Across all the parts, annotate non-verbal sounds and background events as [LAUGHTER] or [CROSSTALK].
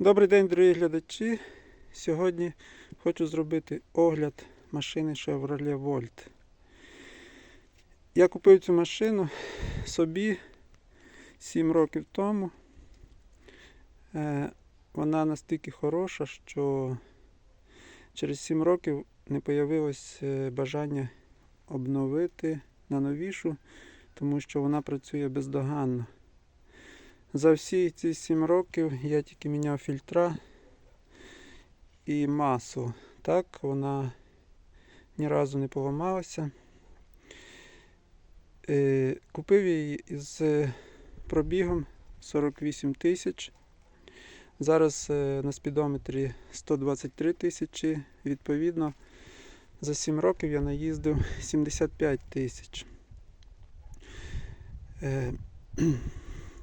Добрий день, дорогі глядачі. Сьогодні хочу зробити огляд машини Chevrolet Volt. Я купив цю машину собі 7 років тому. Е, Вона настільки хороша, що через 7 років не появилось е, бажання обновити на новішу, тому що вона працює бездоганно. За всі ці 7 років я тільки міняв фільтра і масу. Так, вона ні разу не поламалася. Е, Купив її із е, пробігом 48 тисяч. Зараз е, на спідометрі 123 тисячі. Відповідно, за 7 років я наїздив 75 тисяч.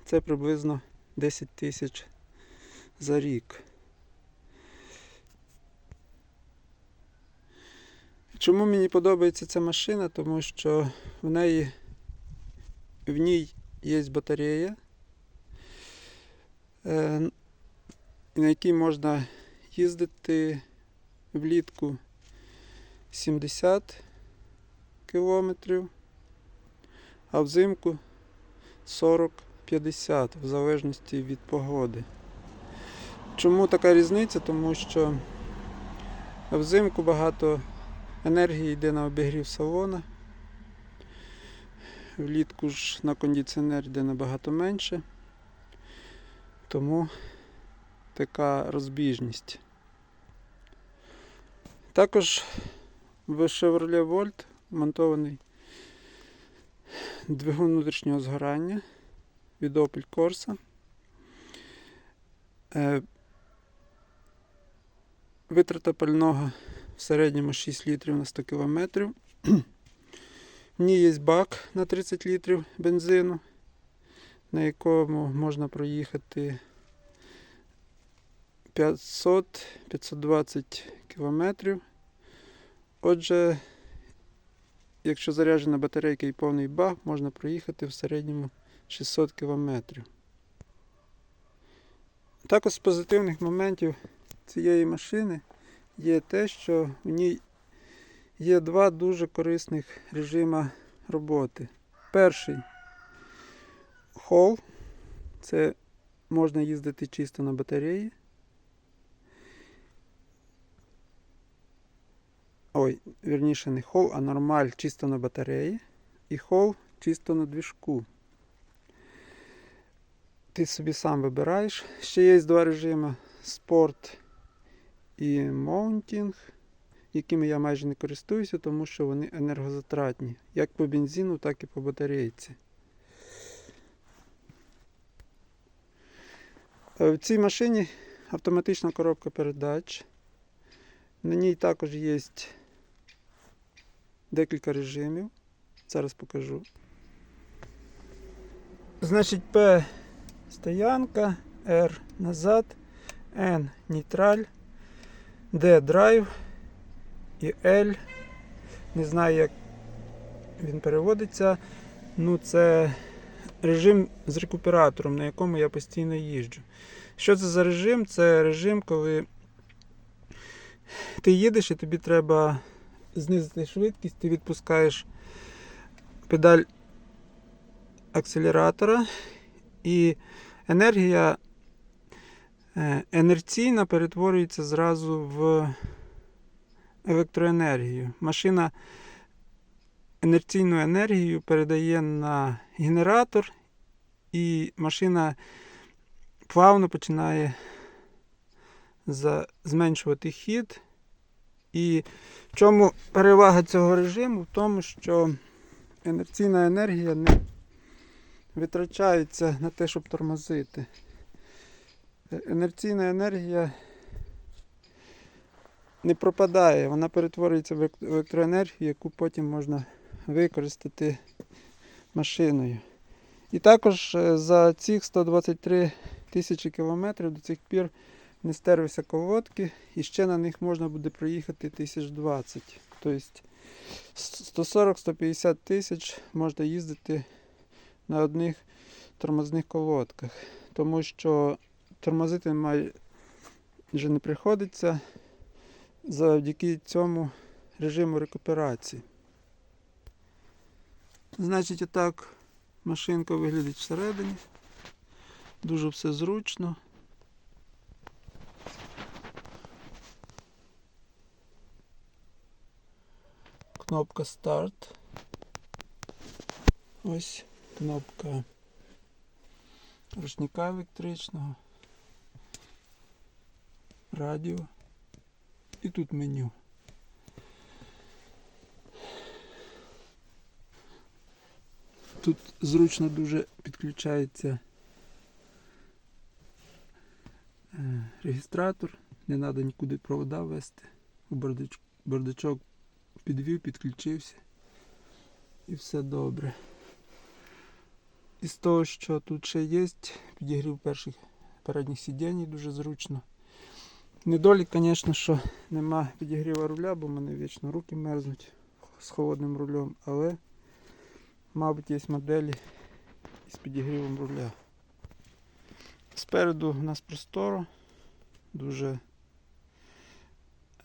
Це приблизно 10 тисяч за рік. Чому мені подобається ця машина? Тому що в неї в ній є батарея, е, на якій можна їздити влітку 70 кілометрів, а взимку 40 50 в залежності від погоди. Чому така різниця? Тому що взимку багато енергії йде на обігрів салона. Влітку ж на кондиціонер йде набагато менше. Тому така розбіжність. Також в Chevrolet Volt монтований двигун внутрішнього згорання від Opel Corsa. Е, Витрата пального в середньому 6 літрів на 100 км. В ній є бак на 30 літрів бензину, на якому можна проїхати 500-520 км. Отже, якщо заряджена батарейка і повний бак, можна проїхати в середньому 600 кілометрів. Також з позитивних моментів цієї машини є те, що в ній є два дуже корисних режима роботи. Перший хол, це можна їздити чисто на батареї. Ой, вірніше не хол, а нормаль чисто на батареї. І хол чисто на двіжку ти собі сам вибираєш. Ще є два режими спорт і маунтінг, якими я майже не користуюся, тому що вони енергозатратні, як по бензину, так і по батарейці. Е, В цій машині автоматична коробка передач. На ній також є декілька режимів. Зараз покажу. Значить, P стоянка, R назад, N нейтраль, D драйв і L. Не знаю, як він переводиться. Ну, це режим з рекуператором, на якому я постійно їжджу. Що це за режим? Це режим, коли ти їдеш і тобі треба знизити швидкість, ти відпускаєш педаль акселератора і енергія е, інерційна перетворюється зразу в електроенергію. Машина інерційну енергію передає на генератор, і машина плавно починає зменшувати хід. І в чому перевага цього режиму? В тому, що інерційна енергія не витрачається на те, щоб тормозити. Е, Інерційна енергія не пропадає, вона перетворюється в електроенергію, яку потім можна використати машиною. І також е, за цих 123 тисячі кілометрів до цих пір не стерлися колодки, і ще на них можна буде проїхати 1020. Тобто 140-150 тисяч можна їздити на одних тормозних колодках, тому що тормозити має вже не приходиться завдяки цьому режиму рекуперації. Значить, отак машинка виглядить всередині. Дуже все зручно. Кнопка старт. Ось кнопка ручника електричного. Радіо. І тут меню. Тут зручно дуже підключається е, реєстратор, не треба нікуди провода вести. Бардачок підвів, підключився і все добре. Із того, що тут ще є, підігрів перших передніх сидінь дуже зручно. Недолік, звісно, що нема підігріва руля, бо в мене вічно руки мерзнуть з холодним рулем, але мабуть є моделі із підігрівом руля. Спереду у нас просторо, дуже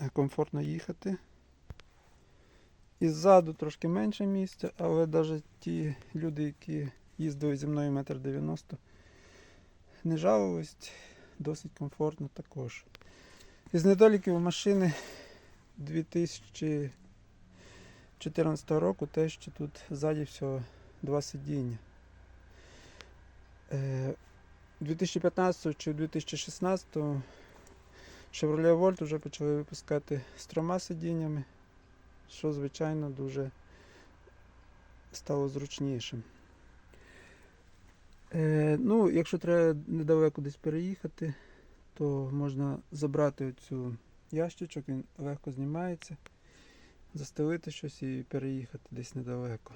е, комфортно їхати. І ззаду трошки менше місця, але навіть ті люди, які їздили зі мною метр дев'яносто, не жалувались, досить комфортно також. Із недоліків машини 2014 року те, що тут ззаді всього два сидіння. Е, 2015 чи 2016 Chevrolet Volt вже почали випускати з трьома сидіннями, що, звичайно, дуже стало зручнішим. Е, ну, якщо треба недалеко десь переїхати, то можна забрати оцю ящичок, він легко знімається, застелити щось і переїхати десь недалеко.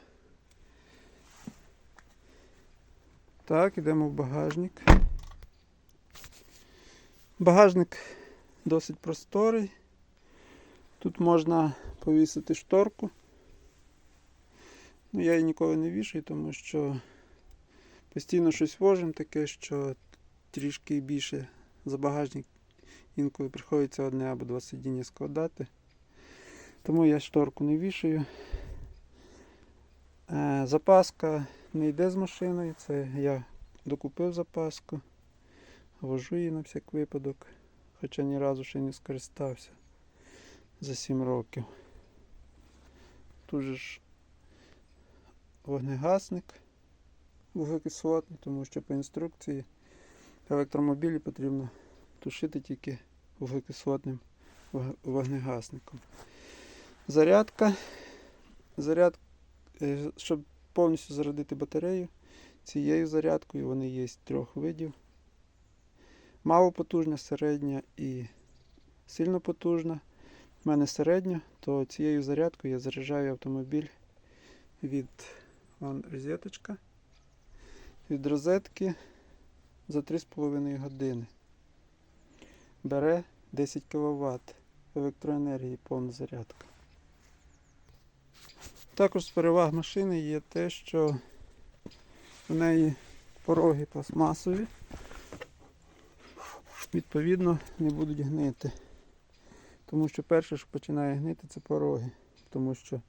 Так, йдемо в багажник. Багажник досить просторий. Тут можна повісити шторку. Ну, я її ніколи не вішаю, тому що постійно щось вожимо таке, що трішки більше за багажник інколи приходиться одне або два сидіння складати. Тому я шторку не вішаю. Е, Запаска не йде з машиною, це я докупив запаску, вожу її на всяк випадок, хоча ні разу ще не скористався за 7 років. Тут же ж вогнегасник вуглекислотний, тому що по інструкції електромобілі потрібно тушити тільки вуглекислотним вогнегасником. Зарядка. Заряд, е, щоб повністю зарядити батарею цією зарядкою, вони є трьох видів. Малопотужна, середня і сильно потужна. У мене середня, то цією зарядкою я заряджаю автомобіль від розеточка. Від розетки за 3,5 години. Бере 10 кВт електроенергії повна зарядка. Також з переваг машини є те, що в неї пороги пластмасові, відповідно, не будуть гнити. Тому що перше, що починає гнити, це пороги. Тому що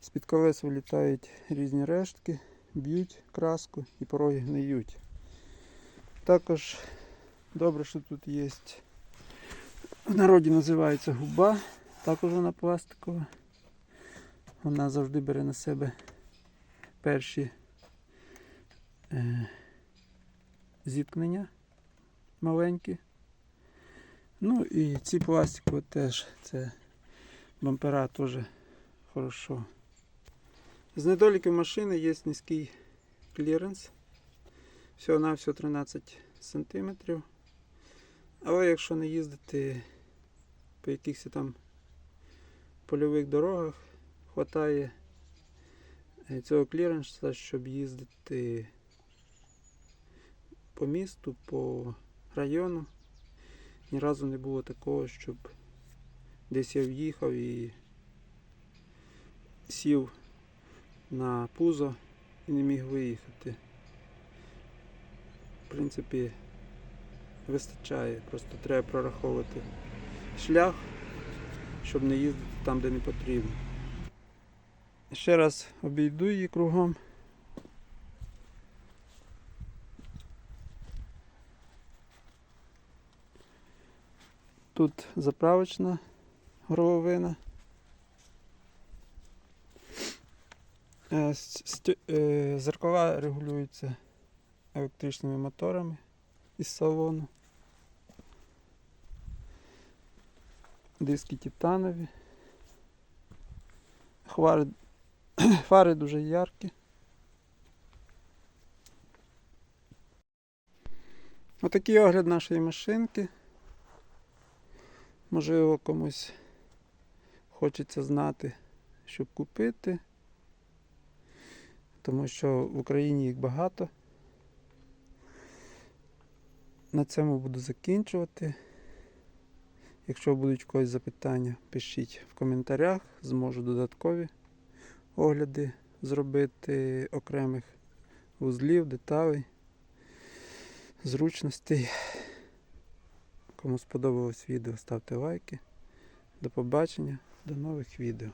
з-під колес вилітають різні рештки, б'ють краску і пороги гниють. Також добре, що тут є. В народі називається губа, також вона пластикова. Вона завжди бере на себе перші е, зіткнення маленькі. Ну і ці пластикові теж, це бампера теж хорошо. З недоліків машини є низький кліренс. Всього на всього 13 см. Але якщо не їздити по якихось там польових дорогах, е, цього кліренса, щоб їздити по місту, по району. Ні разу не було такого, щоб десь я в'їхав і сів на пузо і не міг виїхати. В принципі, вистачає. Просто треба прораховувати шлях, щоб не їздити там, де не потрібно. Ще раз обійду її кругом. Тут заправочна горловина. Е, с- стю- е, Зеркала регулюються електричними моторами із салону. Диски титанові. Хвари, [CLEARS THROAT] фари дуже яркі. Отакий огляд нашої машинки. Можливо, комусь хочеться знати, щоб купити, тому що в Україні їх багато. На цьому буду закінчувати. Якщо будуть когось запитання, пишіть в коментарях, зможу додаткові огляди зробити окремих вузлів, деталей, зручностей. Кому сподобалось відео, ставте лайки. До побачення, до нових відео.